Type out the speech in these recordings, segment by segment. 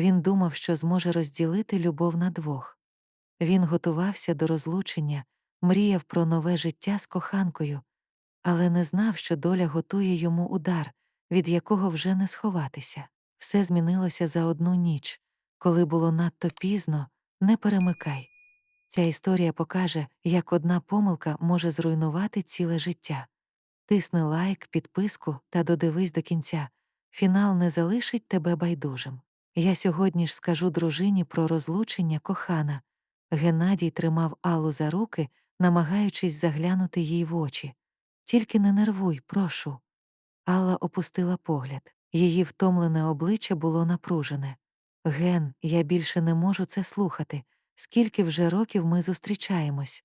Він думав, що зможе розділити любов на двох. Він готувався до розлучення, мріяв про нове життя з коханкою, але не знав, що доля готує йому удар, від якого вже не сховатися. Все змінилося за одну ніч. Коли було надто пізно, не перемикай. Ця історія покаже, як одна помилка може зруйнувати ціле життя. Тисни лайк, підписку та додивись до кінця. Фінал не залишить тебе байдужим. Я сьогодні ж скажу дружині про розлучення кохана. Геннадій тримав Аллу за руки, намагаючись заглянути їй в очі. Тільки не нервуй, прошу. Алла опустила погляд. Її втомлене обличчя було напружене. Ген, я більше не можу це слухати. Скільки вже років ми зустрічаємось.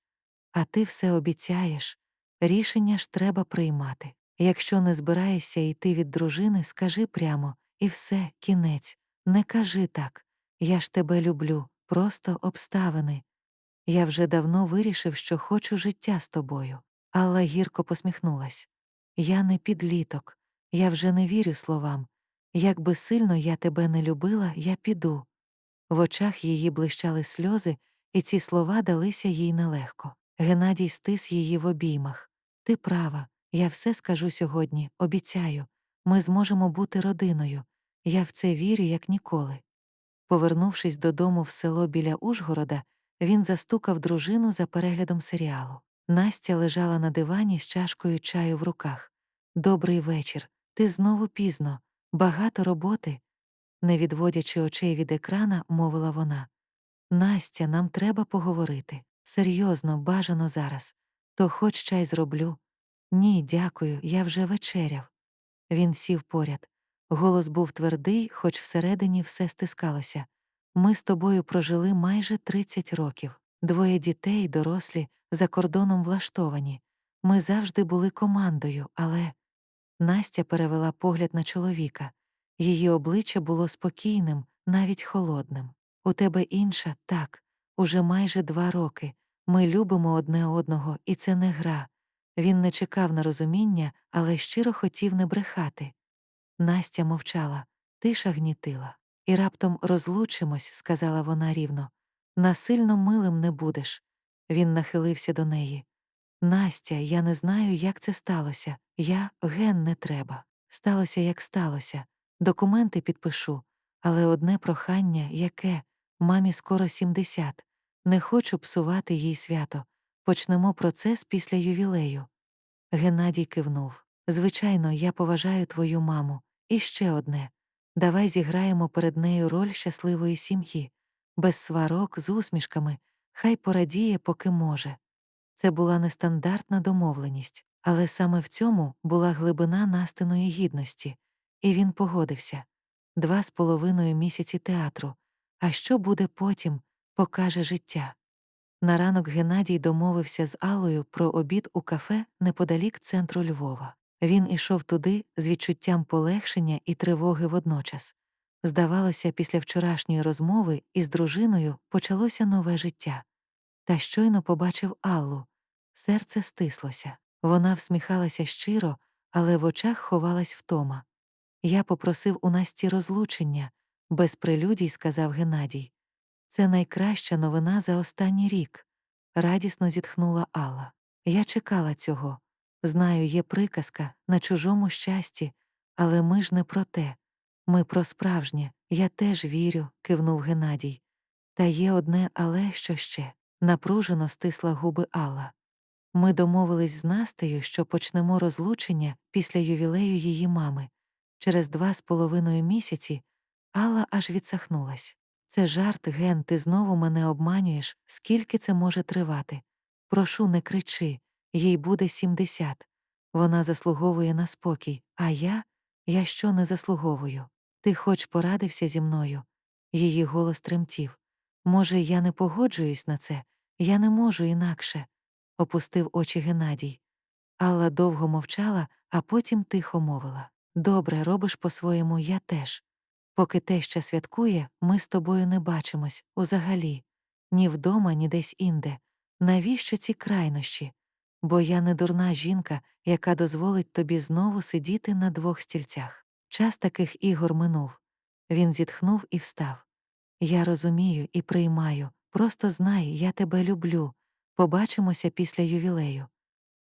А ти все обіцяєш. Рішення ж треба приймати. Якщо не збираєшся йти від дружини, скажи прямо, і все, кінець. Не кажи так. Я ж тебе люблю, просто обставини. Я вже давно вирішив, що хочу життя з тобою. Алла гірко посміхнулась. Я не підліток, я вже не вірю словам. Якби сильно я тебе не любила, я піду. В очах її блищали сльози, і ці слова далися їй нелегко. Геннадій стис її в обіймах. Ти права, я все скажу сьогодні, обіцяю. Ми зможемо бути родиною. Я в це вірю, як ніколи. Повернувшись додому в село біля Ужгорода, він застукав дружину за переглядом серіалу. Настя лежала на дивані з чашкою чаю в руках. Добрий вечір. Ти знову пізно, багато роботи. Не відводячи очей від екрана, мовила вона. Настя, нам треба поговорити. Серйозно, бажано зараз. То хоч чай зроблю. Ні, дякую, я вже вечеряв. Він сів поряд. Голос був твердий, хоч всередині все стискалося. Ми з тобою прожили майже 30 років, двоє дітей, дорослі, за кордоном влаштовані. Ми завжди були командою, але. Настя перевела погляд на чоловіка. Її обличчя було спокійним, навіть холодним. У тебе інша, так, уже майже два роки. Ми любимо одне одного, і це не гра. Він не чекав на розуміння, але щиро хотів не брехати. Настя мовчала, тиша гнітила. І раптом розлучимось, сказала вона рівно. Насильно милим не будеш. Він нахилився до неї. Настя, я не знаю, як це сталося. Я ген не треба. Сталося, як сталося. Документи підпишу. Але одне прохання, яке мамі скоро 70. Не хочу псувати їй свято. Почнемо процес після ювілею. Геннадій кивнув. Звичайно, я поважаю твою маму. І ще одне давай зіграємо перед нею роль щасливої сім'ї, без сварок, з усмішками, хай порадіє, поки може. Це була нестандартна домовленість, але саме в цьому була глибина настиної гідності, і він погодився два з половиною місяці театру. А що буде потім, покаже життя. На ранок Геннадій домовився з Аллою про обід у кафе неподалік центру Львова. Він ішов туди з відчуттям полегшення і тривоги водночас. Здавалося, після вчорашньої розмови із дружиною почалося нове життя. Та щойно побачив Аллу. Серце стислося. Вона всміхалася щиро, але в очах ховалась втома. Я попросив у Насті розлучення, без прелюдій сказав Геннадій. Це найкраща новина за останній рік, радісно зітхнула Алла. Я чекала цього. Знаю, є приказка на чужому щасті, але ми ж не про те. Ми про справжнє, я теж вірю, кивнув Геннадій. Та є одне, але що ще напружено стисла губи Алла. Ми домовились з Настею, що почнемо розлучення після ювілею її мами. Через два з половиною місяці Алла аж відсахнулась. Це жарт, Ген, ти знову мене обманюєш, скільки це може тривати. Прошу, не кричи, їй буде сімдесят. Вона заслуговує на спокій, а я, я що не заслуговую. Ти хоч порадився зі мною. Її голос тремтів. Може, я не погоджуюсь на це, я не можу інакше, опустив очі Геннадій. Алла довго мовчала, а потім тихо мовила Добре, робиш по-своєму, я теж. Поки теща святкує, ми з тобою не бачимось узагалі, ні вдома, ні десь інде. Навіщо ці крайнощі? Бо я не дурна жінка, яка дозволить тобі знову сидіти на двох стільцях. Час таких ігор минув. Він зітхнув і встав. Я розумію і приймаю, просто знай, я тебе люблю. Побачимося після ювілею.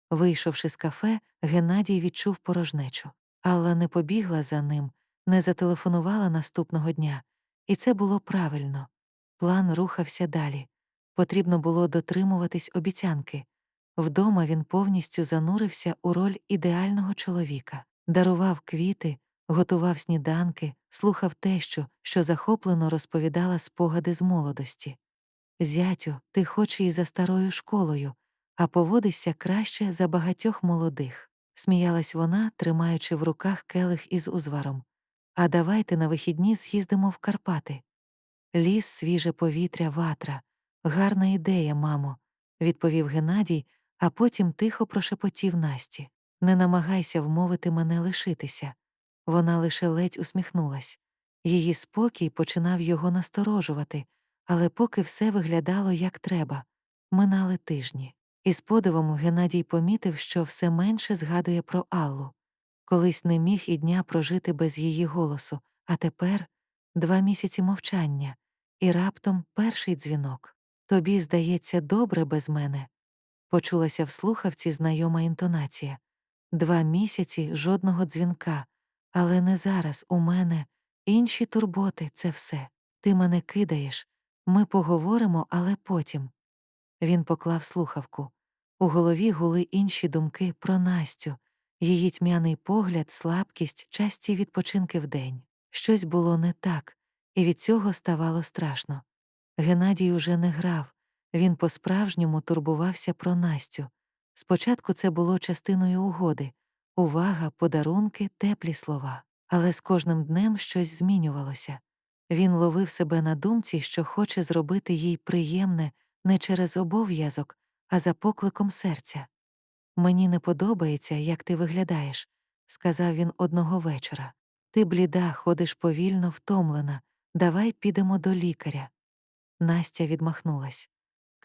Вийшовши з кафе, Геннадій відчув порожнечу. Алла не побігла за ним, не зателефонувала наступного дня, і це було правильно. План рухався далі. Потрібно було дотримуватись обіцянки. Вдома він повністю занурився у роль ідеального чоловіка, дарував квіти, готував сніданки, слухав тещу, що захоплено розповідала спогади з молодості. Зятю, ти хоч і за старою школою, а поводишся краще за багатьох молодих, сміялась вона, тримаючи в руках келих із узваром. А давайте на вихідні з'їздимо в Карпати. Ліс, свіже повітря, ватра. Гарна ідея, мамо, відповів Геннадій, а потім тихо прошепотів Насті. Не намагайся вмовити мене лишитися. Вона лише ледь усміхнулась. Її спокій починав його насторожувати, але поки все виглядало як треба, минали тижні. І з подивом Геннадій помітив, що все менше згадує про Аллу. Колись не міг і дня прожити без її голосу, а тепер два місяці мовчання, і раптом перший дзвінок. Тобі, здається, добре без мене. Почулася в слухавці знайома інтонація. Два місяці жодного дзвінка, але не зараз у мене інші турботи це все. Ти мене кидаєш. Ми поговоримо, але потім. Він поклав слухавку. У голові гули інші думки про Настю, її тьмяний погляд, слабкість, часті відпочинки вдень. Щось було не так, і від цього ставало страшно. Геннадій уже не грав, він по-справжньому турбувався про Настю. Спочатку це було частиною угоди увага, подарунки, теплі слова. Але з кожним днем щось змінювалося. Він ловив себе на думці, що хоче зробити їй приємне не через обов'язок, а за покликом серця. Мені не подобається, як ти виглядаєш, сказав він одного вечора. Ти бліда, ходиш повільно, втомлена. Давай підемо до лікаря. Настя відмахнулась.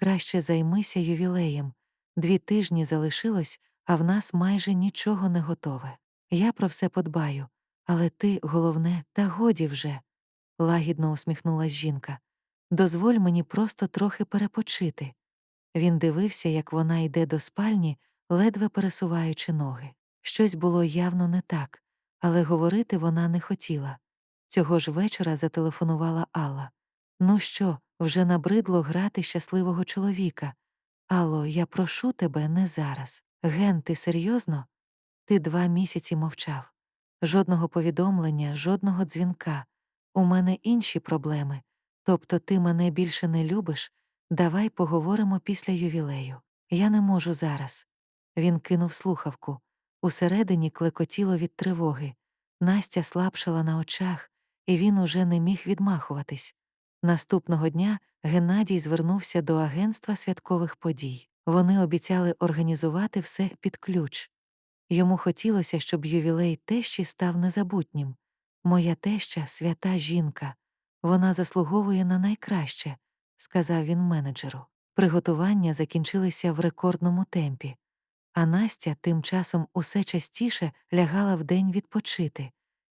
Краще займися ювілеєм. Дві тижні залишилось, а в нас майже нічого не готове. Я про все подбаю, але ти, головне, та годі вже. лагідно усміхнулась жінка. Дозволь мені просто трохи перепочити. Він дивився, як вона йде до спальні, ледве пересуваючи ноги. Щось було явно не так, але говорити вона не хотіла. Цього ж вечора зателефонувала Алла. Ну що, вже набридло грати щасливого чоловіка. Алло, я прошу тебе не зараз. Ген, ти серйозно? Ти два місяці мовчав. Жодного повідомлення, жодного дзвінка. У мене інші проблеми. Тобто ти мене більше не любиш. Давай поговоримо після ювілею. Я не можу зараз. Він кинув слухавку. Усередині клекотіло від тривоги. Настя слабшала на очах, і він уже не міг відмахуватись. Наступного дня Геннадій звернувся до агентства святкових подій. Вони обіцяли організувати все під ключ. Йому хотілося, щоб ювілей тещі став незабутнім. Моя теща свята жінка. Вона заслуговує на найкраще, сказав він менеджеру. Приготування закінчилися в рекордному темпі, а Настя тим часом усе частіше лягала вдень відпочити,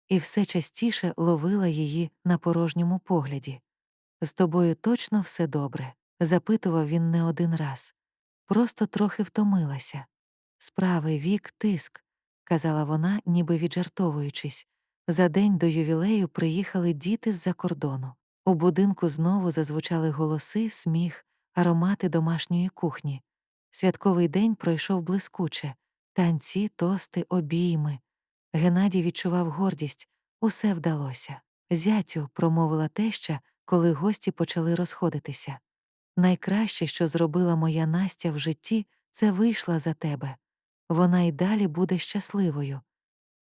і все частіше ловила її на порожньому погляді. З тобою точно все добре? запитував він не один раз. Просто трохи втомилася. Справи, вік, тиск, казала вона, ніби віджартовуючись. За день до ювілею приїхали діти з-за кордону. У будинку знову зазвучали голоси, сміх, аромати домашньої кухні. Святковий день пройшов блискуче танці, тости, обійми. Геннадій відчував гордість усе вдалося. Зятю, промовила теща, коли гості почали розходитися. Найкраще, що зробила моя Настя в житті, це вийшла за тебе. Вона й далі буде щасливою,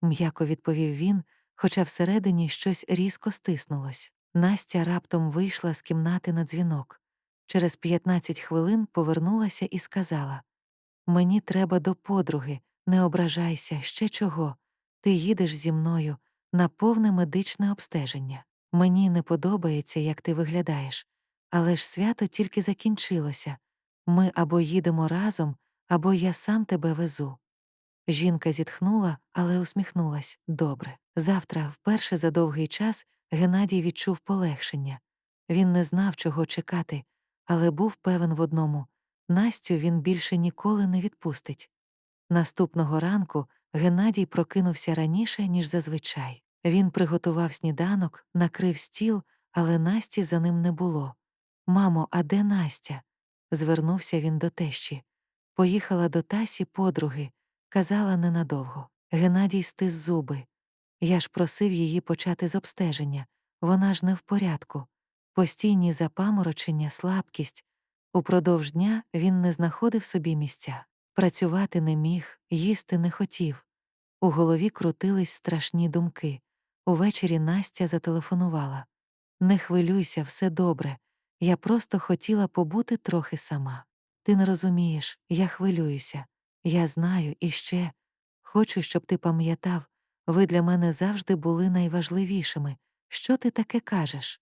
м'яко відповів він, хоча всередині щось різко стиснулось. Настя раптом вийшла з кімнати на дзвінок. Через 15 хвилин повернулася і сказала Мені треба до подруги, не ображайся, ще чого. Ти їдеш зі мною на повне медичне обстеження. Мені не подобається, як ти виглядаєш, але ж свято тільки закінчилося. Ми або їдемо разом, або я сам тебе везу. Жінка зітхнула, але усміхнулась добре. Завтра, вперше за довгий час, Геннадій відчув полегшення. Він не знав, чого чекати, але був певен в одному Настю він більше ніколи не відпустить. Наступного ранку Геннадій прокинувся раніше, ніж зазвичай. Він приготував сніданок, накрив стіл, але Насті за ним не було. Мамо, а де Настя? звернувся він до тещі. Поїхала до Тасі подруги, казала ненадовго. Геннадій стис зуби. Я ж просив її почати з обстеження. Вона ж не в порядку. Постійні запаморочення, слабкість. Упродовж дня він не знаходив собі місця. Працювати не міг, їсти не хотів. У голові крутились страшні думки. Увечері Настя зателефонувала. Не хвилюйся, все добре. Я просто хотіла побути трохи сама. Ти не розумієш, я хвилююся. Я знаю і ще хочу, щоб ти пам'ятав, ви для мене завжди були найважливішими. Що ти таке кажеш?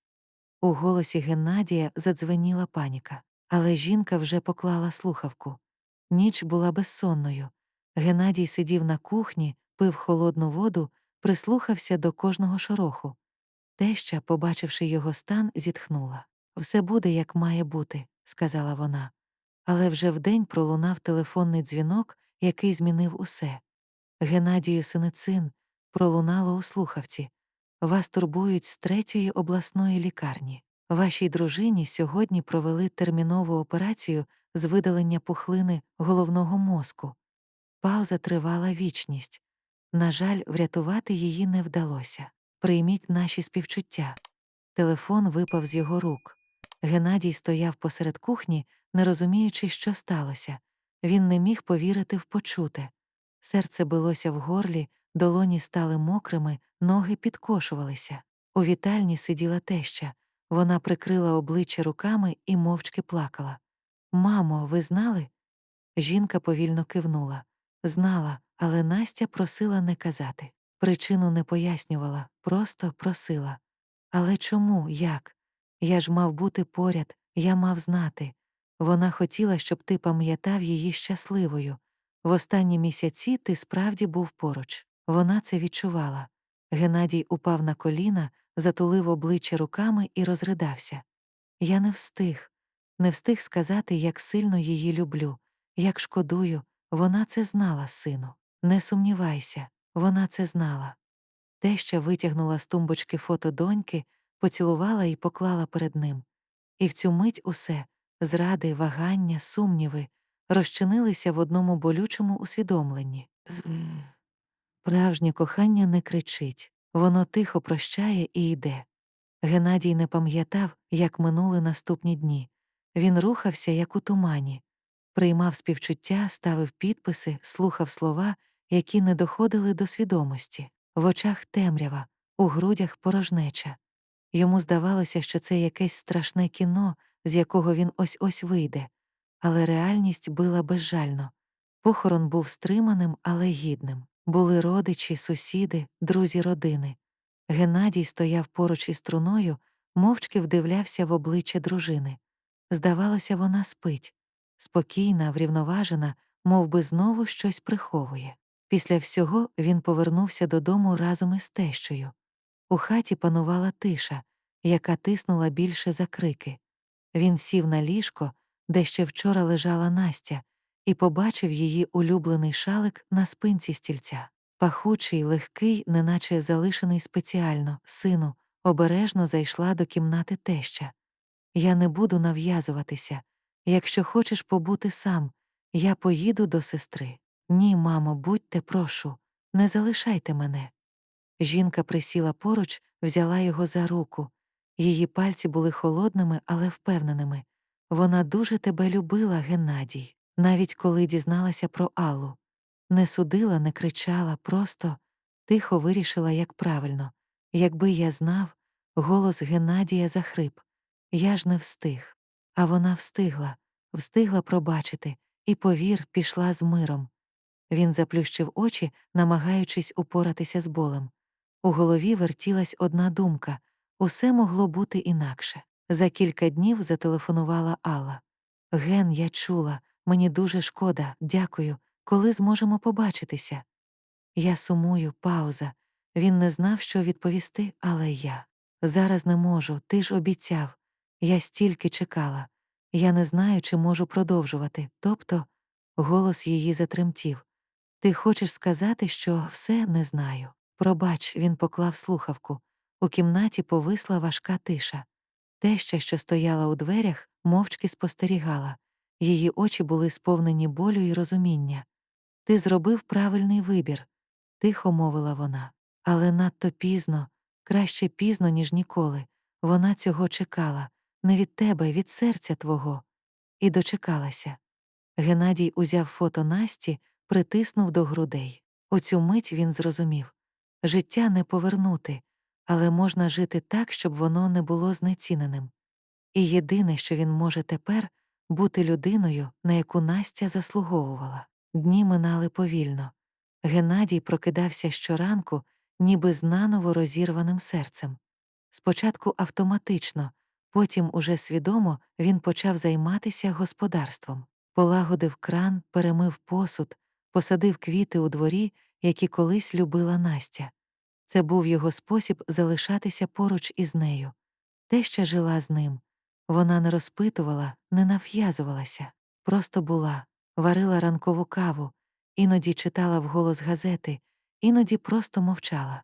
У голосі Геннадія задзвеніла паніка, але жінка вже поклала слухавку. Ніч була безсонною. Геннадій сидів на кухні, пив холодну воду, прислухався до кожного шороху. Теща, побачивши його стан, зітхнула. Все буде, як має бути, сказала вона. Але вже вдень пролунав телефонний дзвінок, який змінив усе. Геннадію Синицин пролунало у слухавці. Вас турбують з третьої обласної лікарні. Вашій дружині сьогодні провели термінову операцію з видалення пухлини головного мозку. Пауза тривала вічність. На жаль, врятувати її не вдалося. Прийміть наші співчуття. Телефон випав з його рук. Геннадій стояв посеред кухні, не розуміючи, що сталося. Він не міг повірити в почуте. Серце билося в горлі, долоні стали мокрими, ноги підкошувалися. У вітальні сиділа теща. Вона прикрила обличчя руками і мовчки плакала. Мамо, ви знали? Жінка повільно кивнула. Знала, але Настя просила не казати. Причину не пояснювала, просто просила. Але чому, як? Я ж мав бути поряд, я мав знати. Вона хотіла, щоб ти пам'ятав її щасливою. В останні місяці ти справді був поруч. Вона це відчувала. Геннадій упав на коліна, затулив обличчя руками і розридався. Я не встиг, не встиг сказати, як сильно її люблю, як шкодую, вона це знала, сину. Не сумнівайся, вона це знала. Теща витягнула з тумбочки фото доньки, поцілувала і поклала перед ним. І в цю мить усе зради, вагання, сумніви розчинилися в одному болючому усвідомленні. Справжнє кохання не кричить, воно тихо прощає і йде. Геннадій не пам'ятав, як минули наступні дні. Він рухався, як у тумані, приймав співчуття, ставив підписи, слухав слова, які не доходили до свідомості, в очах темрява, у грудях порожнеча. Йому здавалося, що це якесь страшне кіно, з якого він ось ось вийде, але реальність била безжально. Похорон був стриманим, але гідним. Були родичі, сусіди, друзі родини. Геннадій стояв поруч із труною, мовчки вдивлявся в обличчя дружини. Здавалося, вона спить, спокійна, врівноважена, мов би знову щось приховує. Після всього він повернувся додому разом із тещою. У хаті панувала тиша, яка тиснула більше за крики. Він сів на ліжко, де ще вчора лежала Настя, і побачив її улюблений шалик на спинці стільця. Пахучий, легкий, неначе залишений спеціально, сину, обережно зайшла до кімнати теща. Я не буду нав'язуватися. Якщо хочеш побути сам, я поїду до сестри. Ні, мамо, будьте, прошу, не залишайте мене. Жінка присіла поруч, взяла його за руку. Її пальці були холодними, але впевненими. Вона дуже тебе любила, Геннадій, навіть коли дізналася про Аллу. Не судила, не кричала, просто тихо вирішила, як правильно. Якби я знав, голос Геннадія захрип. Я ж не встиг. А вона встигла, встигла пробачити, і, повір, пішла з миром. Він заплющив очі, намагаючись упоратися з болем. У голові вертілась одна думка усе могло бути інакше. За кілька днів зателефонувала Алла. Ген, я чула, мені дуже шкода, дякую, коли зможемо побачитися. Я сумую, пауза. Він не знав, що відповісти, але я. Зараз не можу, ти ж обіцяв. Я стільки чекала. Я не знаю, чи можу продовжувати. Тобто, голос її затремтів. Ти хочеш сказати, що все не знаю. Пробач, він поклав слухавку. У кімнаті повисла важка тиша. Теща, що стояла у дверях, мовчки спостерігала. Її очі були сповнені болю і розуміння. Ти зробив правильний вибір, тихо мовила вона. Але надто пізно, краще пізно, ніж ніколи. Вона цього чекала, не від тебе, від серця твого. І дочекалася. Геннадій узяв фото Насті, притиснув до грудей. У цю мить він зрозумів життя не повернути, але можна жити так, щоб воно не було знеціненим. І єдине, що він може тепер, бути людиною, на яку Настя заслуговувала. Дні минали повільно. Геннадій прокидався щоранку, ніби з наново розірваним серцем. Спочатку автоматично, потім уже свідомо він почав займатися господарством, полагодив кран, перемив посуд, посадив квіти у дворі, які колись любила Настя. Це був його спосіб залишатися поруч із нею. Теща жила з ним. Вона не розпитувала, не нав'язувалася, просто була, варила ранкову каву, іноді читала вголос газети, іноді просто мовчала.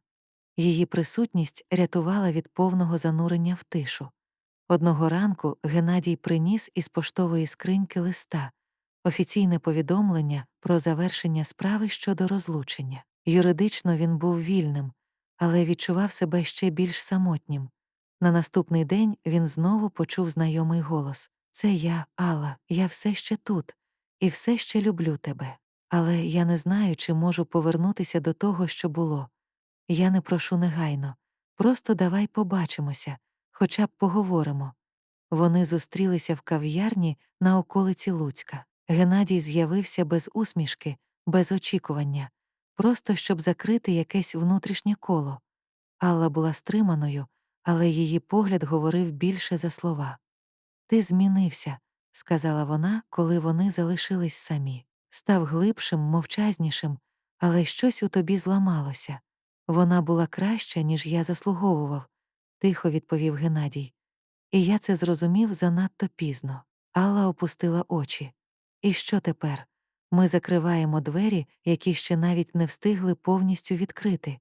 Її присутність рятувала від повного занурення в тишу. Одного ранку Геннадій приніс із поштової скриньки листа, офіційне повідомлення про завершення справи щодо розлучення. Юридично він був вільним, але відчував себе ще більш самотнім. На наступний день він знову почув знайомий голос Це я, Алла, я все ще тут, і все ще люблю тебе. Але я не знаю, чи можу повернутися до того, що було. Я не прошу негайно. Просто давай побачимося, хоча б поговоримо. Вони зустрілися в кав'ярні на околиці Луцька. Геннадій з'явився без усмішки, без очікування, просто щоб закрити якесь внутрішнє коло. Алла була стриманою, але її погляд говорив більше за слова. Ти змінився, сказала вона, коли вони залишились самі. Став глибшим, мовчазнішим, але щось у тобі зламалося. Вона була краща, ніж я заслуговував, тихо відповів Геннадій. І я це зрозумів занадто пізно. Алла опустила очі. І що тепер? Ми закриваємо двері, які ще навіть не встигли повністю відкрити.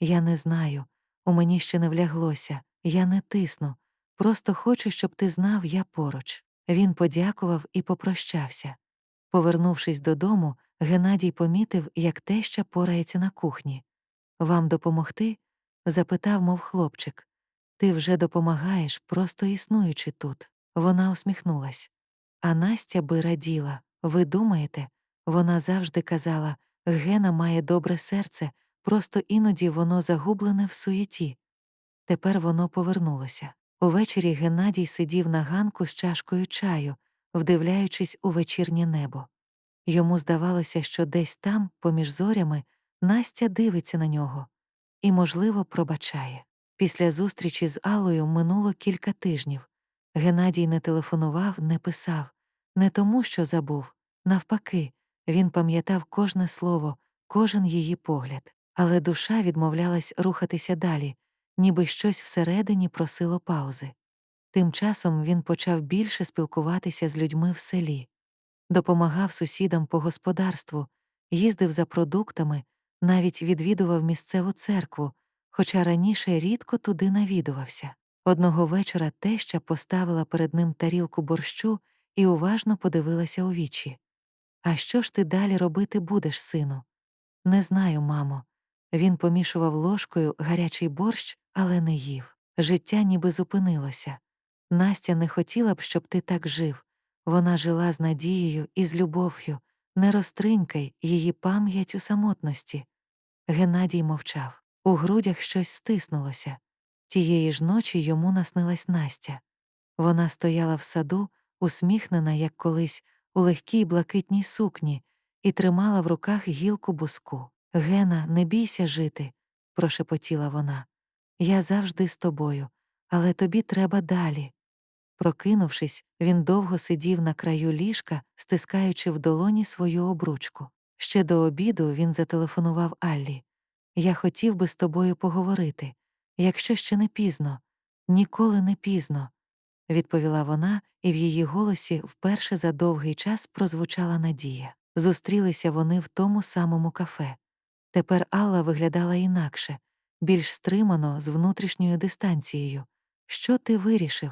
Я не знаю, у мені ще не вляглося, я не тисну. Просто хочу, щоб ти знав, я поруч. Він подякував і попрощався. Повернувшись додому, Геннадій помітив, як теща порається на кухні. Вам допомогти? запитав, мов хлопчик. Ти вже допомагаєш, просто існуючи тут. Вона усміхнулась. А Настя би раділа. Ви думаєте? Вона завжди казала Гена має добре серце, просто іноді воно загублене в суєті. Тепер воно повернулося. Увечері Геннадій сидів на ганку з чашкою чаю, вдивляючись у вечірнє небо. Йому здавалося, що десь там, поміж зорями, Настя дивиться на нього і, можливо, пробачає. Після зустрічі з Аллою минуло кілька тижнів. Геннадій не телефонував, не писав, не тому, що забув. Навпаки, він пам'ятав кожне слово, кожен її погляд, але душа відмовлялась рухатися далі, ніби щось всередині просило паузи. Тим часом він почав більше спілкуватися з людьми в селі, допомагав сусідам по господарству, їздив за продуктами, навіть відвідував місцеву церкву, хоча раніше рідко туди навідувався. Одного вечора теща поставила перед ним тарілку борщу і уважно подивилася у вічі. А що ж ти далі робити будеш, сину? Не знаю, мамо. Він помішував ложкою гарячий борщ, але не їв. Життя ніби зупинилося. Настя не хотіла б, щоб ти так жив. Вона жила з надією і з любов'ю, не розтринькай її пам'ять у самотності. Геннадій мовчав. У грудях щось стиснулося. Тієї ж ночі йому наснилась Настя. Вона стояла в саду, усміхнена, як колись, у легкій блакитній сукні, і тримала в руках гілку буску. Гена, не бійся жити, прошепотіла вона. Я завжди з тобою, але тобі треба далі. Прокинувшись, він довго сидів на краю ліжка, стискаючи в долоні свою обручку. Ще до обіду він зателефонував Аллі. Я хотів би з тобою поговорити. Якщо ще не пізно, ніколи не пізно, відповіла вона, і в її голосі вперше за довгий час прозвучала надія. Зустрілися вони в тому самому кафе. Тепер Алла виглядала інакше, більш стримано, з внутрішньою дистанцією. Що ти вирішив?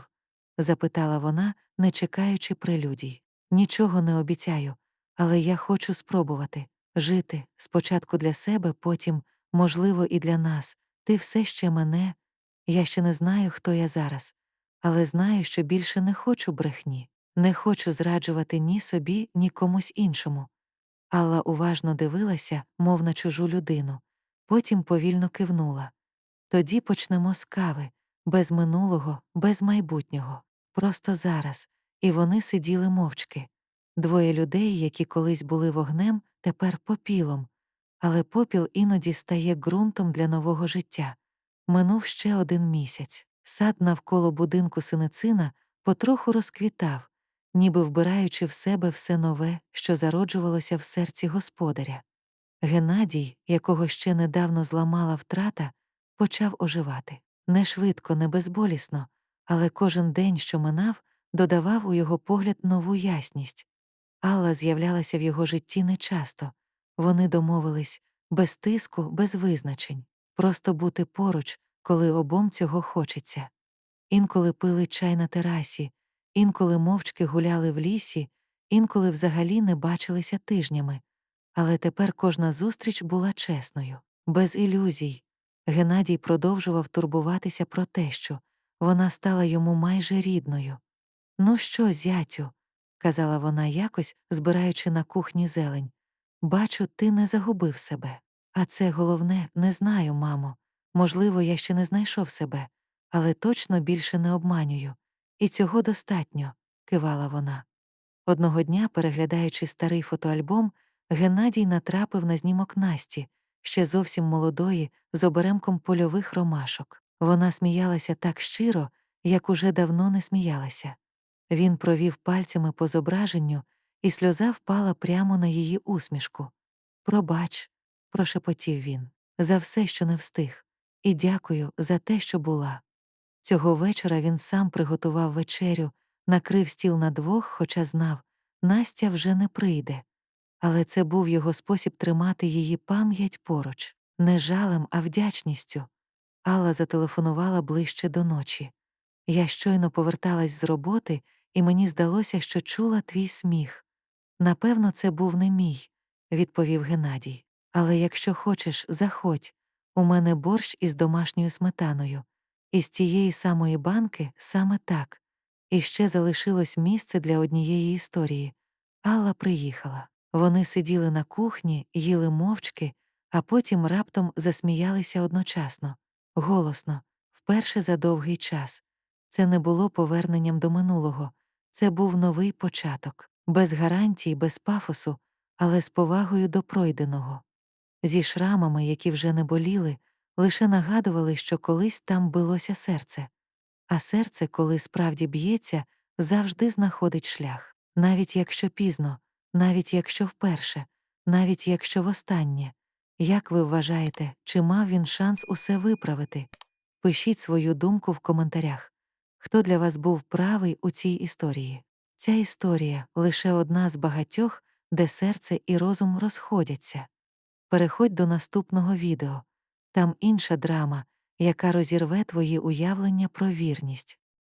запитала вона, не чекаючи прелюдій. Нічого не обіцяю, але я хочу спробувати жити спочатку для себе, потім, можливо, і для нас. Ти все ще мене. Я ще не знаю, хто я зараз, але знаю, що більше не хочу брехні, не хочу зраджувати ні собі, ні комусь іншому. Алла уважно дивилася, мов на чужу людину, потім повільно кивнула. Тоді почнемо з кави, без минулого, без майбутнього, просто зараз, і вони сиділи мовчки. Двоє людей, які колись були вогнем, тепер попілом, але попіл іноді стає ґрунтом для нового життя. Минув ще один місяць. Сад навколо будинку синицина потроху розквітав, ніби вбираючи в себе все нове, що зароджувалося в серці господаря. Геннадій, якого ще недавно зламала втрата, почав оживати. Не швидко, не безболісно, але кожен день, що минав, додавав у його погляд нову ясність. Алла з'являлася в його житті нечасто. Вони домовились без тиску, без визначень, просто бути поруч, коли обом цього хочеться. Інколи пили чай на терасі, інколи мовчки гуляли в лісі, інколи взагалі не бачилися тижнями. Але тепер кожна зустріч була чесною, без ілюзій. Геннадій продовжував турбуватися про те, що вона стала йому майже рідною. Ну що, зятю, казала вона якось, збираючи на кухні зелень. Бачу, ти не загубив себе. А це головне, не знаю, мамо. Можливо, я ще не знайшов себе, але точно більше не обманюю. І цього достатньо, кивала вона. Одного дня, переглядаючи старий фотоальбом, Геннадій натрапив на знімок Насті, ще зовсім молодої, з оберемком польових ромашок. Вона сміялася так щиро, як уже давно не сміялася. Він провів пальцями по зображенню, і сльоза впала прямо на її усмішку. Пробач, прошепотів він, за все, що не встиг, і дякую за те, що була. Цього вечора він сам приготував вечерю, накрив стіл на двох, хоча знав, Настя вже не прийде. Але це був його спосіб тримати її пам'ять поруч, не жалем, а вдячністю. Алла зателефонувала ближче до ночі. Я щойно поверталась з роботи, і мені здалося, що чула твій сміх. Напевно, це був не мій, відповів Геннадій. Але якщо хочеш, заходь. У мене борщ із домашньою сметаною. Із тієї самої банки саме так. І ще залишилось місце для однієї історії. Алла приїхала. Вони сиділи на кухні, їли мовчки, а потім раптом засміялися одночасно, голосно, вперше за довгий час. Це не було поверненням до минулого, це був новий початок, без гарантій, без пафосу, але з повагою до пройденого. Зі шрамами, які вже не боліли, лише нагадували, що колись там билося серце, а серце, коли справді б'ється, завжди знаходить шлях, навіть якщо пізно, навіть якщо вперше, навіть якщо востаннє. Як ви вважаєте, чи мав він шанс усе виправити? Пишіть свою думку в коментарях. Хто для вас був правий у цій історії? Ця історія лише одна з багатьох, де серце і розум розходяться. Переходь до наступного відео там інша драма, яка розірве твої уявлення про вірність.